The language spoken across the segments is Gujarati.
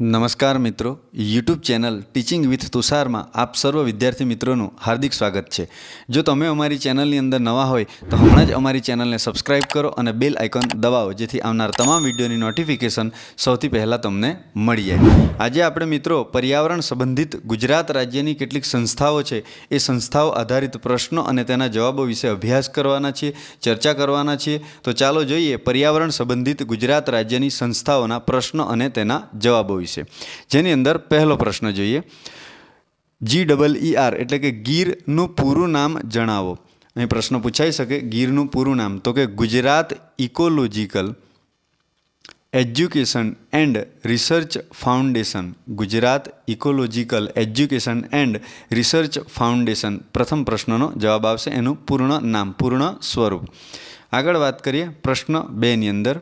નમસ્કાર મિત્રો. યુટ્યુબ ચેનલ ટીચિંગ વિથ તુષારમાં આપ સર્વ વિદ્યાર્થી મિત્રોનું હાર્દિક સ્વાગત છે. જો તમે અમારી ચેનલની અંદર નવા હોય, તો હમણાં જ અમારી ચેનલને સબસ્ક્રાઇબ કરો અને બેલ આઇકોન દબાવો, જેથી આવનાર તમામ વિડીયોની નોટિફિકેશન સૌથી પહેલાં તમને મળી જાય. આજે આપણે મિત્રો પર્યાવરણ સંબંધિત ગુજરાત રાજ્યની કેટલીક સંસ્થાઓ છે, એ સંસ્થાઓ આધારિત પ્રશ્નો અને તેના જવાબો વિશે અભ્યાસ કરવાના છીએ, ચર્ચા કરવાના છીએ. તો ચાલો જોઈએ પર્યાવરણ સંબંધિત ગુજરાત રાજ્યની સંસ્થાઓના પ્રશ્નો અને તેના જવાબો વિશે જેની અંદર પહેલો પ્રશ્ન જોઈએ. જી ડબલ ઈ આર એટલે કે ગીરનું પૂરું નામ જણાવો. અહીં પ્રશ્ન પૂછાઈ શકે ગીરનું પૂરું નામ. તો કે Gujarat ecological education and research foundation. Gujarat ecological education and research foundation. પ્રથમ પ્રશ્નનો જવાબ આવશે એનું પૂર્ણ નામ, પૂર્ણ સ્વરૂપ. આગળ વાત કરીએ પ્રશ્ન બેની અંદર.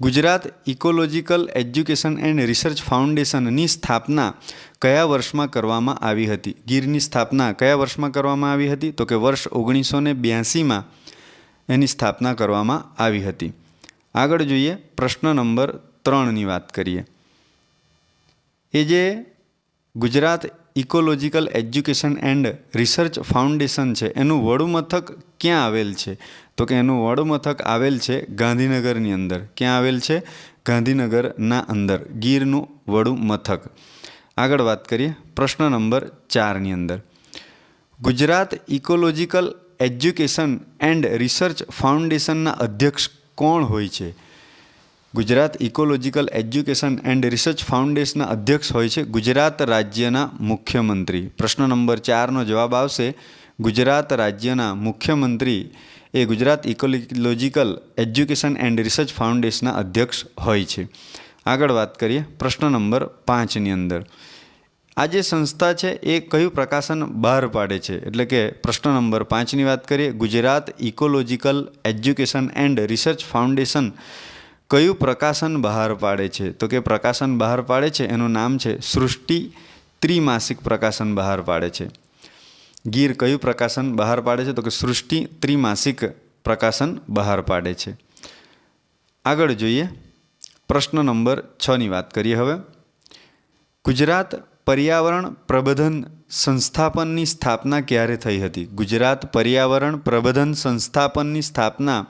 Gujarat ecological education and research ફાઉન્ડેશનની સ્થાપના કયા વર્ષમાં કરવામાં આવી હતી? ગીરની સ્થાપના કયા વર્ષમાં કરવામાં આવી હતી? તો કે વર્ષ ઓગણીસો ને બ્યાસીમાં એની સ્થાપના કરવામાં આવી હતી. આગળ જોઈએ પ્રશ્ન નંબર ત્રણની વાત કરીએ. એ જે Gujarat ecological education and research foundation છે, એનું વડું મથક ક્યાં આવેલ છે? તો કે એનું વડમથક મથક આવેલ છે ગાંધીનગરની અંદર. ક્યાં આવેલ છે? ગાંધીનગરના અંદર. ગીરનું વડું મથક આગળ વાત કરીએ પ્રશ્ન નંબર ચારની અંદર. Gujarat ecological education and research ફાઉન્ડેશનના અધ્યક્ષ કોણ હોય છે? Gujarat ecological education and research ફાઉન્ડેશનના અધ્યક્ષ હોય છે ગુજરાત રાજ્યના મુખ્યમંત્રી. પ્રશ્ન નંબર ચારનો જવાબ આવશે ગુજરાત રાજ્યના મુખ્યમંત્રી એ Gujarat ecological education and research ફાઉન્ડેશનના અધ્યક્ષ હોય છે. આગળ વાત કરીએ પ્રશ્ન નંબર પાંચની અંદર. આ જે સંસ્થા છે એ કયું પ્રકાશન બહાર પાડે છે? એટલે કે પ્રશ્ન નંબર પાંચની વાત કરીએ, Gujarat ecological education and research foundation કયું પ્રકાશન બહાર પાડે છે? તો કે પ્રકાશન બહાર પાડે છે, એનું નામ છે સૃષ્ટિ ત્રિમાસિક પ્રકાશન બહાર પાડે છે. ગીર કયું પ્રકાશન બહાર પાડે છે? તો કે સૃષ્ટિ ત્રિમાસિક પ્રકાશન બહાર પાડે છે. આગળ જોઈએ. પ્રશ્ન નંબર છની વાત કરીએ હવે. ગુજરાત પર્યાવરણ પ્રબંધન સંસ્થાપનની સ્થાપના ક્યારે થઈ હતી? ગુજરાત પર્યાવરણ પ્રબંધન સંસ્થાપનની સ્થાપના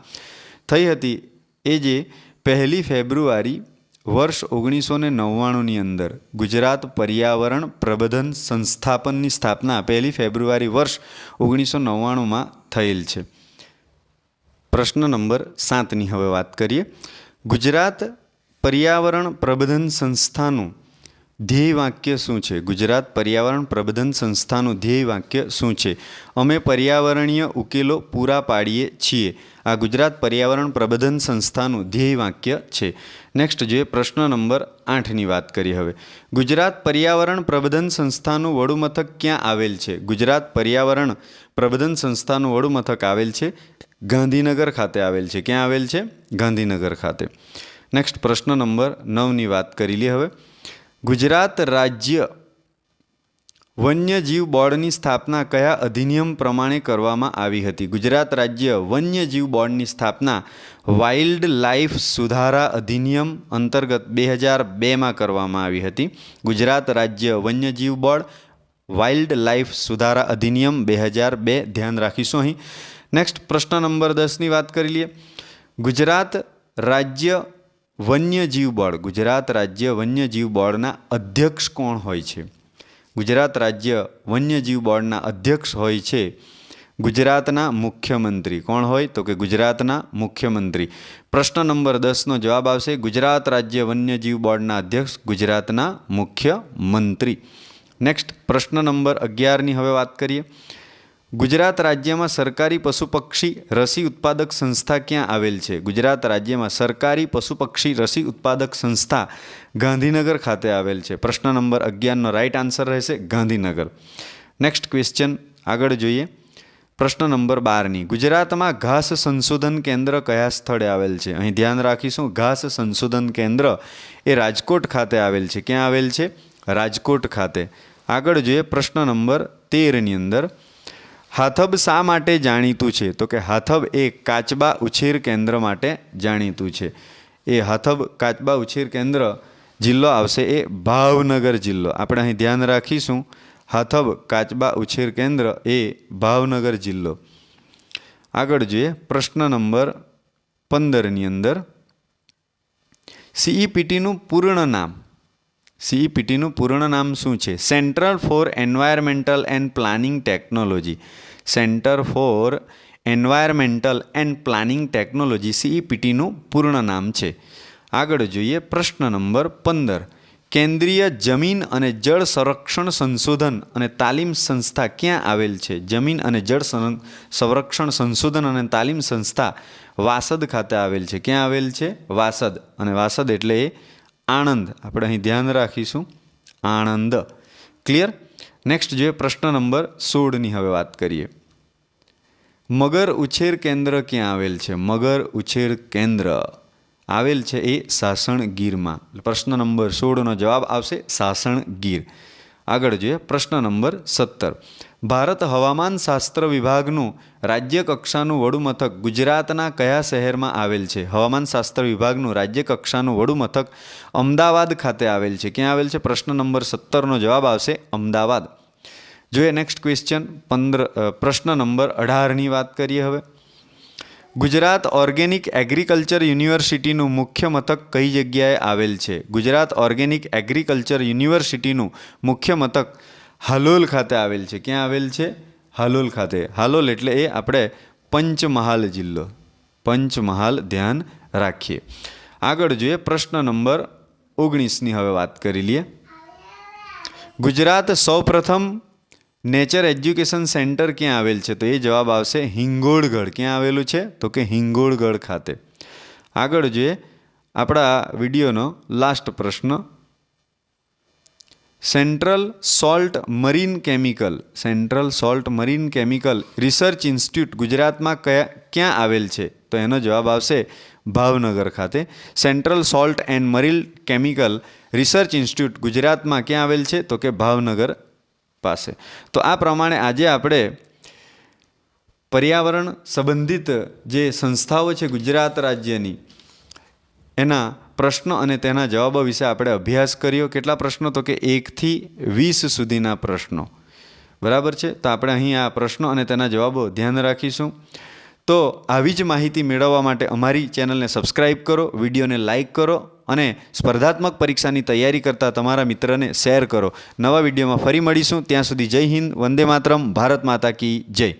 થઈ હતી એ જે પહેલી ફેબ્રુઆરી વર્ષ ઓગણીસો ને નવ્વાણુંની અંદર ગુજરાત પર્યાવરણ પ્રબંધન સંસ્થાપનની સ્થાપના પહેલી ફેબ્રુઆરી વર્ષ ઓગણીસો નવ્વાણુંમાં થયેલ છે. પ્રશ્ન નંબર સાતની હવે વાત કરીએ. ગુજરાત પર્યાવરણ પ્રબંધન સંસ્થાનું ધ્યેય વાક્ય શું છે? ગુજરાત પર્યાવરણ પ્રબંધન સંસ્થાનું ધ્યેય વાક્ય શું છે? અમે પર્યાવરણીય ઉકેલો પૂરા પાડીએ છીએ. આ ગુજરાત પર્યાવરણ પ્રબંધન સંસ્થાનું ધ્યેય વાક્ય છે. નેક્સ્ટ જોઈએ પ્રશ્ન નંબર આઠની વાત કરીએ હવે. ગુજરાત પર્યાવરણ પ્રબંધન સંસ્થાનું વડુમથક ક્યાં આવેલ છે? ગુજરાત પર્યાવરણ પ્રબંધન સંસ્થાનું વડુમથક આવેલ છે? ગાંધીનગર ખાતે આવેલ છે. ક્યાં આવેલ છે? ગાંધીનગર ખાતે. નેક્સ્ટ પ્રશ્ન નંબર નવની વાત કરી લઈએ હવે. ગુજરાત રાજ્ય વન્યજીવ બોર્ડની સ્થાપના કયા અધિનિયમ પ્રમાણે કરવામાં આવી હતી? ગુજરાત રાજ્ય વન્યજીવ બોર્ડની સ્થાપના વાઇલ્ડ લાઇફ સુધારા અધિનિયમ અંતર્ગત બે હજાર બેમાં કરવામાં આવી હતી. ગુજરાત રાજ્ય વન્યજીવ બોર્ડ વાઇલ્ડ લાઇફ સુધારા અધિનિયમ બે હજાર બે. ધ્યાન રાખીશું અહીં. નેક્સ્ટ પ્રશ્ન નંબર દસની વાત કરી લઈએ. ગુજરાત રાજ્ય વન્યજીવ બોર્ડ ગુજરાત રાજ્ય વન્યજીવ બોર્ડના અધ્યક્ષ કોણ હોય છે? ગુજરાત રાજ્ય વન્યજીવ બોર્ડના અધ્યક્ષ હોય છે ગુજરાતના મુખ્યમંત્રી. કોણ હોય? તો કે ગુજરાતના મુખ્યમંત્રી. પ્રશ્ન નંબર દસનો જવાબ આવશે. ગુજરાત રાજ્ય વન્યજીવ બોર્ડના અધ્યક્ષ ગુજરાતના મુખ્યમંત્રી. નેક્સ્ટ પ્રશ્ન નંબર અગિયારની હવે વાત કરીએ. ગુજરાત રાજ્યમાં સરકારી પશુ પક્ષી રસી ઉત્પાદક સંસ્થા ક્યાં આવેલ છે? ગુજરાત રાજ્યમાં સરકારી પશુ પક્ષી રસી ઉત્પાદક સંસ્થા ગાંધીનગર ખાતે આવેલ છે. પ્રશ્ન નંબર અગિયારનો રાઈટ આન્સર રહેશે ગાંધીનગર. નેક્સ્ટ ક્વેશ્ચન આગળ જોઈએ. પ્રશ્ન નંબર બારની, ગુજરાતમાં ઘાસ સંશોધન કેન્દ્ર કયા સ્થળે આવેલ છે? અહીં ધ્યાન રાખીશું, ઘાસ સંશોધન કેન્દ્ર એ રાજકોટ ખાતે આવેલ છે. ક્યાં આવેલ છે? રાજકોટ ખાતે. આગળ જોઈએ પ્રશ્ન નંબર તેરની અંદર. હાથબ શા માટે જાણીતું છે? તો કે હાથબ એ કાચબા ઉછેર કેન્દ્ર માટે જાણીતું છે. એ હાથબ કાચબા ઉછેર કેન્દ્ર જિલ્લો આવશે એ ભાવનગર જિલ્લો. આપણે અહીં ધ્યાન રાખીશું. હાથબ કાચબા ઉછેર કેન્દ્ર એ ભાવનગર જિલ્લો. આગળ જોઈએ પ્રશ્ન નંબર પંદરની અંદર. સીઈપીટીનું પૂર્ણ નામ. સીઈપીટીનું પૂર્ણ નામ શું છે? Central for environmental and planning technology centre for environmental and planning technology સીઈપીટીનું પૂર્ણ નામ છે. આગળ જોઈએ પ્રશ્ન નંબર પંદર. કેન્દ્રીય જમીન અને જળ સંરક્ષણ સંશોધન અને તાલીમ સંસ્થા ક્યાં આવેલ છે? જમીન અને જળ સંરક્ષણ સંશોધન અને તાલીમ સંસ્થા વાસદ ખાતે આવેલ છે. ક્યાં આવેલ છે? વાસદ. અને વાસદ એટલે એ આણંદ. આપણે અહીં ધ્યાન રાખીશું. આણંદ. ક્લિયર નેક્સ્ટ જોઈએ પ્રશ્ન નંબર સોળની હવે વાત કરીએ. મગર ઉછેર કેન્દ્ર ક્યાં આવેલ છે? મગર ઉછેર કેન્દ્ર. આવેલ છે એ સાસણ ગીરમાં. પ્રશ્ન નંબર સોળનો જવાબ આવશે સાસણ ગીર. આગળ જોઈએ. પ્રશ્ન નંબર સત્તર. ભારત હવામાન શાસ્ત્ર વિભાગનું રાજ્ય કક્ષાનું વડું મથક ગુજરાતના કયા શહેરમાં આવેલ છે? હવામાન શાસ્ત્ર વિભાગનું રાજ્ય કક્ષાનું વડું મથક અમદાવાદ ખાતે આવેલ છે. ક્યાં આવેલ છે? પ્રશ્ન નંબર સત્તરનો જવાબ આવશે અમદાવાદ. જોઈએ નેક્સ્ટ ક્વેશ્ચન પંદર પ્રશ્ન નંબર અઢારની વાત કરીએ હવે. ગુજરાત ઓર્ગેનિક એગ્રીકલ્ચર યુનિવર્સિટીનું મુખ્ય મથક કઈ જગ્યાએ આવેલ છે? ગુજરાત ઓર્ગેનિક એગ્રીકલ્ચર યુનિવર્સિટીનું મુખ્ય મથક હાલોલ ખાતે આવેલ છે. ક્યાં આવેલ છે? હાલોલ ખાતે. હાલોલ એટલે એ આપણે પંચમહાલ જિલ્લો. પંચમહાલ ધ્યાન રાખીએ. આગળ જોઈએ પ્રશ્ન નંબર ઓગણીસની હવે વાત કરી લઈએ. ગુજરાત સૌપ્રથમ નેચર એજ્યુકેશન સેન્ટર ક્યાં આવેલ છે? તો એ જવાબ આવશે હિંગોળગઢ. ક્યાં આવેલું છે? તો કે હિંગોળગઢ ખાતે. આગળ જોઈએ આપણા વિડીયોનો લાસ્ટ પ્રશ્ન. Central salt marine chemical central salt marine chemical research institute ગુજરાતમાં કયા ક્યાં આવેલ છે? તો એનો જવાબ આવશે ભાવનગર ખાતે. Central salt and marine chemical research institute ગુજરાતમાં ક્યાં આવેલ છે? તો કે ભાવનગર પાસે. તો આ પ્રમાણે આજે આપણે પર્યાવરણ સંબંધિત જે સંસ્થાઓ છે ગુજરાત રાજ્યની એના પ્રશ્નો અને તેના જવાબો વિશે આપણે અભ્યાસ કર્યો. કેટલા પ્રશ્નો? તો કે એકથી વીસ સુધીના પ્રશ્નો. બરાબર છે? તો આપણે અહીં આ પ્રશ્નો અને તેના જવાબો ધ્યાન રાખીશું. તો આવી જ માહિતી મેળવવા માટે અમારી ચેનલને સબસ્ક્રાઇબ કરો, વિડીયોને લાઇક કરો અને સ્પર્ધાત્મક પરીક્ષાની તૈયારી કરતા તમારા મિત્રને શેર કરો. નવા વિડીયોમાં ફરી મળીશું. ત્યાં સુધી જય હિન્દ, વંદે માતરમ, ભારત માતા કી જય.